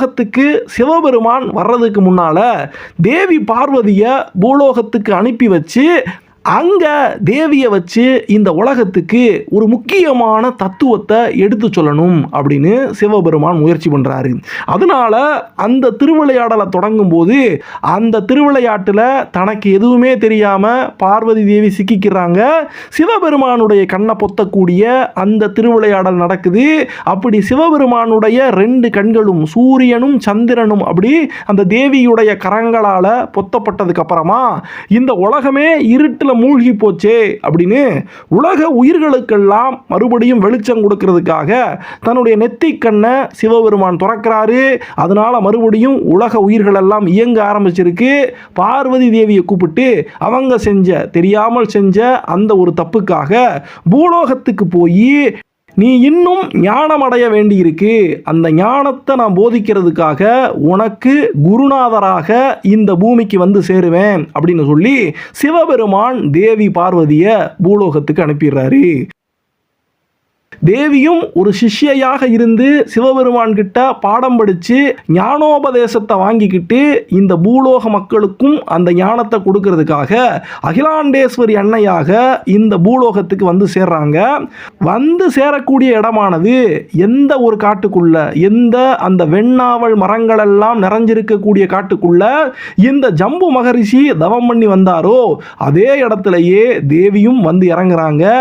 பூலோகத்துக்கு சிவபெருமான் வர்றதுக்கு முன்னால தேவி பார்வதியை பூலோகத்துக்கு அனுப்பி வச்சு அங்கே தேவியை வச்சு இந்த உலகத்துக்கு ஒரு முக்கியமான தத்துவத்தை எடுத்து சொல்லணும் அப்படின்னு சிவபெருமான் முயற்சி பண்ணுறாரு அதனால அந்த திருவிளையாடலை தொடங்கும் போது அந்த திருவிளையாட்டில் தனக்கு எதுவுமே தெரியாமல் பார்வதி தேவி சிக்கிக்கிறாங்க. சிவபெருமானுடைய கண்ணை பொத்தக்கூடிய அந்த திருவிளையாடல் நடக்குது. அப்படி சிவபெருமானுடைய ரெண்டு கண்களும் சூரியனும் சந்திரனும் அப்படி அந்த தேவியுடைய கரங்களால் பொத்தப்பட்டதுக்கப்புறமா இந்த உலகமே இருட்டில் மூழ்கி போச்சே அப்படின்னு உலக உயிர்களுக்கெல்லாம் மறுபடியும் வெளிச்சம் கொடுக்கறதுக்காக தன்னுடைய நெத்தி கண்ணை சிவபெருமான் துறக்கிறாரு. அதனால மறுபடியும் உலக உயிர்களெல்லாம் இயங்க ஆரம்பிச்சிருக்கு. பார்வதி தேவியை கூப்பிட்டு அவங்க செஞ்ச தெரியாமல் செஞ்ச அந்த ஒரு தப்புக்காக பூலோகத்துக்கு போய் நீ இன்னும் ஞானம் அடைய வேண்டியிருக்கு. அந்த ஞானத்தை நான் போதிக்கிறதுக்காக உனக்கு குருநாதராக இந்த பூமிக்கு வந்து சேருவேன் அப்படின்னு சொல்லி சிவபெருமான் தேவி பார்வதியை பூலோகத்துக்கு அனுப்பிடுறாரு. தேவியும் ஒரு சிஷ்யையாக இருந்து சிவபெருமான் கிட்ட பாடம் படித்து ஞானோபதேசத்தை வாங்கிக்கிட்டு இந்த பூலோக மக்களுக்கும் அந்த ஞானத்தை கொடுக்கறதுக்காக அகிலாண்டேஸ்வரி அன்னையாக இந்த பூலோகத்துக்கு வந்து சேர்றாங்க. வந்து சேரக்கூடிய இடமானது எந்த ஒரு காட்டுக்குள்ள எந்த அந்த வெண்ணாவல் மரங்களெல்லாம் நிறைஞ்சிருக்கக்கூடிய காட்டுக்குள்ள இந்த ஜம்பு மகரிஷி தவம் பண்ணி வந்தாரோ அதே இடத்துலயே தேவியும் வந்து இறங்குறாங்க.